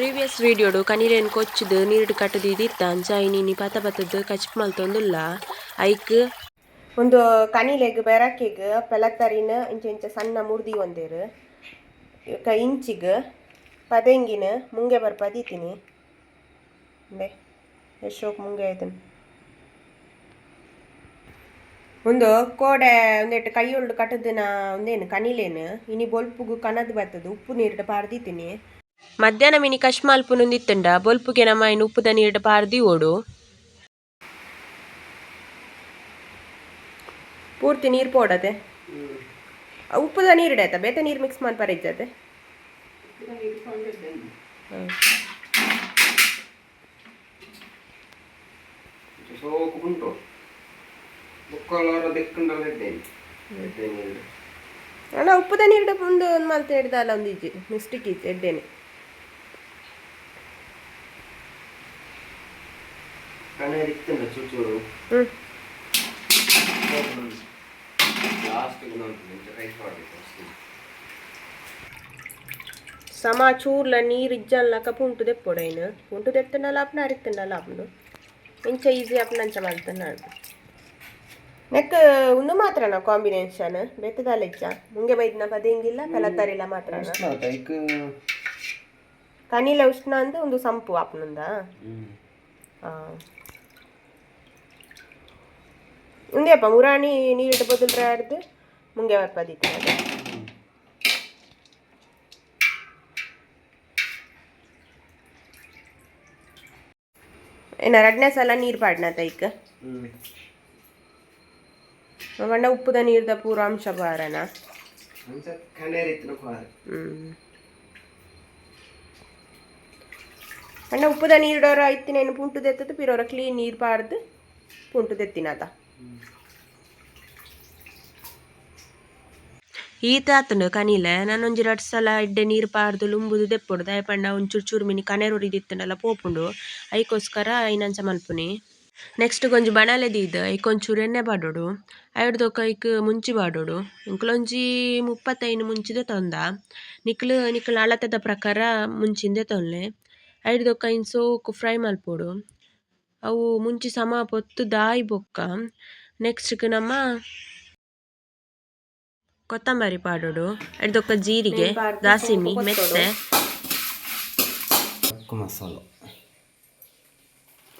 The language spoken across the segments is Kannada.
ಪ್ರೀವಿಯಸ್ ವಿಡಿಯೋಡು ಕನೀರೇನು ಕೊಚ್ಚದು ನೀರು ಕಟ್ಟದು ಇದಿತ್ತ ಅಂಚ ಐನಿ ಪತ ಪತ್ತದ್ದು ಕಚ್ ಮಲ್ತೊಂದುಲ್ಲ ಐಕ್ ಒಂದು ಕನಿಲೆಗ್ ಬೆರಕೆಗ್ ಪೆಲತ್ತರಿನ ಇಂಚ ಇಂಚ ಸಣ್ಣ ಮುರ್ದಿ ಒಂದೇರು ಕ ಇಂಚಿಗ್ ಪದೆಂಗಿನ ಮುಂಗೆ ಬರ್ಪ ದೀತೀನಿ ಬೇ ಎಷ್ಟೋಕ್ ಮುಂಗೆ ಆಯ್ತನು ಒಂದು ಕೋಡೆ ಒಂದೆಟ್ಟು ಕೈ ಉಳ್ಳು ನಾ ಒಂದೇನು ಕನಿಲೇನು ಇನಿ ಬೊಲ್ಪುಗು ಕಣದ್ ಬರ್ತದೆ ಉಪ್ಪು ನೀರಿಡ ಪಾರ್ದಿತೀನಿ ಮಧ್ಯಾಹ್ನ ಮಿನಿ ಕಶ್ಮಾಲ್ಪು ನುಂದಿತ್ತಂಡ ಬೊಲ್ಪುಗೆ ನಮ್ಮ ಇನ್ನು ಉಪ್ಪುದ ನೀರಿಡ ಪಾರ್ದಿ ಓಡು. ಪೂರ್ತಿ ನೀರು ಪೋಡದೆ? ಉಪ್ಪುದ ನೀರು ಆಯ್ತಾ? ಬೇತೆ ನೀರು ಮಿಕ್ಸ್ ಮಾಡಿ ಪರಿಜ್ಜತೆ. ಅಣ್ಣ ಉಪ್ಪುದ ನೀರು ಒಂದು ಒಂದು ಮಲ್ತ ಹಿಡ್ದಲ್ಲ ಒಂದು ಇಜ್ಜಿ ಮಿಸ್ಟಿಕ್ ಇತ್ತು ಎಡ್ಡೇನೆ ಕಣೆ ಇತ್ತಂಡ ಚೂಚೂರು ಸಮ ಚೂರ್ಲ ನೀರು ಇಜ್ಜಲ್ನಕ ಉಂಟು ತೆಪ್ಪೊಡೈನು ಉಂಟು ದೆತ್ತನಲ್ಲ ಅಪ್ನ ಅರಿತನಲ್ಲ ಅಪ್ನು ಇಂಚ ಈಸಿ ಅಪ್ನ ಅಂಚ ಮಲ್ತನಾಡು ನೆಕ್ ಒಂದು ಮಾತ್ರನ ಕಾಂಬಿನೇಷನ್ ಬೆತ್ತದಲ್ಲ ಇಜ್ಜ? ಮುಂಗೆ ಬೈದ್ನ ಪದೇಂಗಿಲ್ಲ ಕಲತ್ತರಿಲ್ಲ ಮಾತ್ರನ? ಮಾತ್ರ ಕನಿಲ ಉಷ್ಣ ಅಂದ್ ಒಂದು ಸಂಪು ಅಪ್ನಂದ ಉಂದೇಪ್ಪ ಮುರಾಣಿ ನೀರಿಟ್ಟು ಬದಲು ಆಡ್ದು ಮುಂಗೆ ಬರ್ಪದಿತ್ತು ಅದೇ ಏನ ಎರಡನೇ ಸಲ ನೀರು ಪಾಡ್ನ ತೈಕ್ ಮಂಡ ಉಪ್ಪುದ ನೀರ್ದ ಪೂರ ಅಂಶ ಬಾರನ ಅಣ್ಣ ಉಪ್ಪುದ ನೀರ್ಡೋರ ಐತಿನೇನು ಪುಂಟು ತೆತ್ತದು ಪಿರೋರ ಕ್ಲೀನ್ ನೀರು ಪಾಡ್ದು ಪುಂಟು ತೆತ್ತಿನದ ಈತ ಆತನು ಕನಿಲೆ ನಾನೊಂಜಿ ರಡ್ ಸಲ ಎಡ್ಡೆ ನೀರು ಪಾರ್ದು ಲುಂಬುದು ದೆಪ್ಪೊಡು ದಯಪಂಡ ಒಂಚೂರು ಚೂರು ಮಿನಿ ಕನೆರು ಉರಿದಿತ್ತನಲ್ಲ ಪೋಪುಂಡು. ಐಕೋಸ್ಕರ ಐನಂಚ ಮಲ್ಪುನಿ. ನೆಕ್ಸ್ಟ್ ಗೊಂಜಿ ಬಣಲೆದೀದ್ ಐಕೊಂಚೂರು ಎಣ್ಣೆ ಬಾಡೋಡು. ಐಡ್ದೊಕ್ಕ ಐಕ್ ಮುಂಚಿ ಬಾಡೋಡು. ಇಂಕ್ಲೊಂಜಿ ಮುಪ್ಪತ್ತೈನು ಮುಂಚಿದ ತಂದ. ನಿಕ್ಲು ನಿಕ್ಲು ಅಳತದ ಪ್ರಕಾರ ಮುಂಚಿಂದೆ ತೊನ್ಲೆ ಐಡ್ದೊಕ್ಕ ಇನ್ ಸೋಕು ಫ್ರೈ ಮಲ್ಪೋಡು. ಅವು ಮುಂಚಿ ಸಮ ಪೊತ್ತು ದಾಯಿ ಬೊಕ್ಕ. ನೆಕ್ಸ್ಟ್ ನಮ್ಮ ಕೊತ್ತಂಬರಿ ಪಾಡೋಡು. ಎಡ್ದೊಕ್ಕ ಜೀರಿಗೆ ದಾಸಿಮಿ ಮೆತ್ತೆ. ಮಸಾಲ.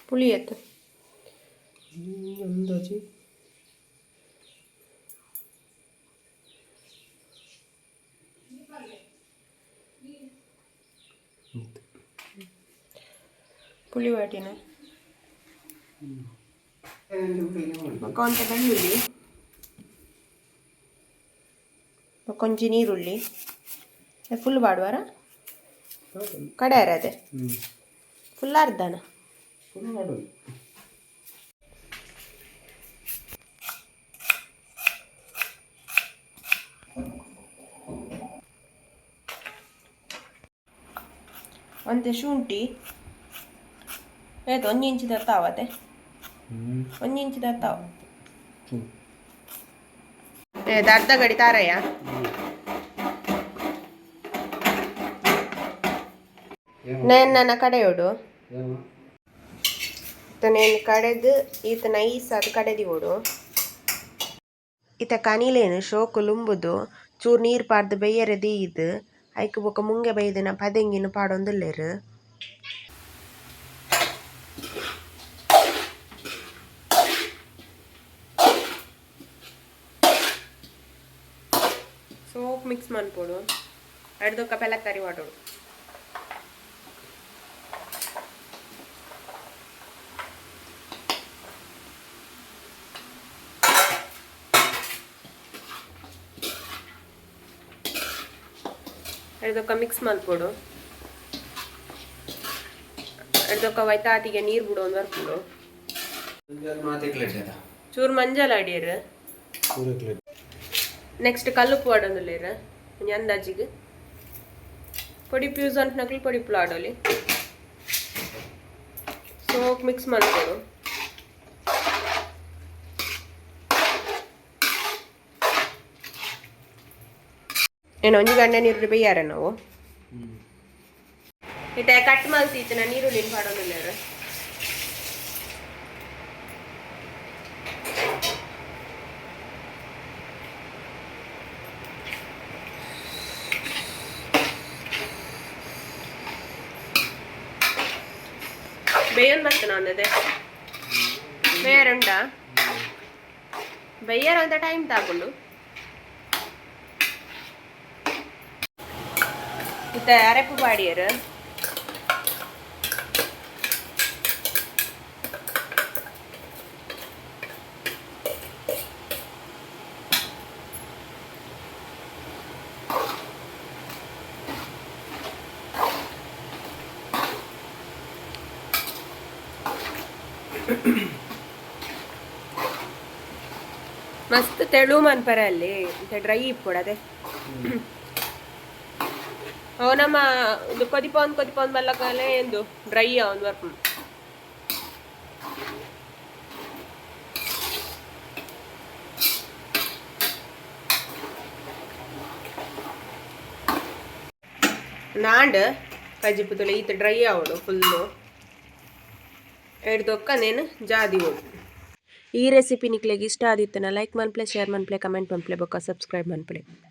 ಪುಳಿ ಎತ್ತು. ಅಂದಾಜು ಪುಳಿ ವಾಟಿನ. ಕೊಂಚ ಬೆಳ್ಳುಳ್ಳಿ ಕೊಂಚ ನೀರುಳ್ಳಿ ಫುಲ್ ಬಾಡುವಾರ? ಕಡೆ ಅದೇ ಫುಲ್ ಅರ್ಧನ? ಒಂದು ಶುಂಠಿ. ಆಯ್ತು ಒಂದು ಇಂಚು ತತ್ತಾವತ್ತೆ ಹ್ಞೂ ಒಂದ್ ಇಂಚಿನ ತಾವು ಅರ್ಧ ಗಡಿ ತಾರಯ್ಯ. ನಾನು ನನ್ನ ಕಡೆಯೋಡು ನೇನು ಕಡೆದು ಈತ ನೈಸ್ ಅದು ಕಡೆದಿ ಓಡು. ಈತ ಕನಿಲೇನು ಶೋಕು ಲುಂಬುದು ಚೂರು ನೀರು ಪಾಡ್ದು ಬೇಯರೆ ದೀಯ್ದು ಐಕ್ ಬೊಕ ಮುಂಗೆ ಬೈದಿನ ಪದೆಂಗಿನ ಪಾಡೊಂದುಲ್ಲೆರು. ಸೋಪ್ ಮಿಕ್ಸ್ ಮಾಡ್ಕೊಡು. ಕಪ್ ಎಲ್ಲ ಕರಿ ಮಾಡೋಡು ಎಡ್ದೊಕ್ಕ ಮಿಕ್ಸ್ ಮಲ್ಪೊಡು ವೈತಾ ವೈತಾತಿಗೆ ನೀರು ಬಿಡು ಒಂದು ಬರ್ಕೊಡು ಚೂರು ಮಂಜಲ್ ಅಡಿಯರು ನೆಕ್ಸ್ಟ್ ಕಲ್ಲುಪ್ಪು ಆಡೋದಿಲ್ಲೇರ ಒಂಜಿ ಅಂದಾಜಿಗೆ. ಪೊಡಿ ಪ್ಯೂಸ್ ಅಂತ ನಕಲಿ ಪೊಡಿ ಪುಲ ಆಡೋಲಿ ಸೋಕ್ ಮಿಕ್ಸ್ ಮಾಡ್ಕೊಡು. ಏನು ಒಂಜಿ ಗಂಟೆ ನೀರು ಬೇಯಾರ ನಾವು? ಇಟ್ಟ ಕಟ್ ಮಲ್ತಿತ್ತು ನೀರು ಈರುಳ್ಳಿ ಪಾಡೋದಿಲ್ಲ ಬೇಯನ್ ಬರ್ತಾನ ಅಂದದೆ ಬೇಯರುಂಡ? ಬೇಯರ್ ಅಂತ ಟೈಮ್ ತಗೊಂಡು ಇತ್ತ ಅರೆಪು ಪಾಡಿಯರು ಮಸ್ತ್ ತೆಳು ಮನ್ಪರೆ ಅಲ್ಲಿ ಡ್ರೈ ಇಪ್ಪೊಡದೆ ಅವನಮ್ಮ ಇದು ಕೊದಿಪೊಂದು ಕೊದಿಪೊಂದು ಬಲ್ಲಕಲೆ ಎಂದು ಡ್ರೈ ಅವನ್ ವರ್ಕ್ ನಾಂಡ್ ಕಜಿಪುತುಲೆ ಈತ ಡ್ರೈ ಆವಡು ಫುಲ್ಲು ಎರಡು ನೇನು ಜಾದಿ ಹೋಗಿ. ಈ ರೆಸಿಪಿ ನಿಕ್ಲೆಗೆ ಇಷ್ಟ ಆದಿತ್ತನ ಲೈಕ್ ಮನ್ಪ್ಲೆ ಶೇರ್ ಮನ್ಪ್ಲೆ ಕಮೆಂಟ್ ಮನ್ಪ್ಲೆ ಬೊಕ್ಕ ಸಬ್ಸ್ಕ್ರೈಬ್ ಮನ್ಪ್ಲೆ.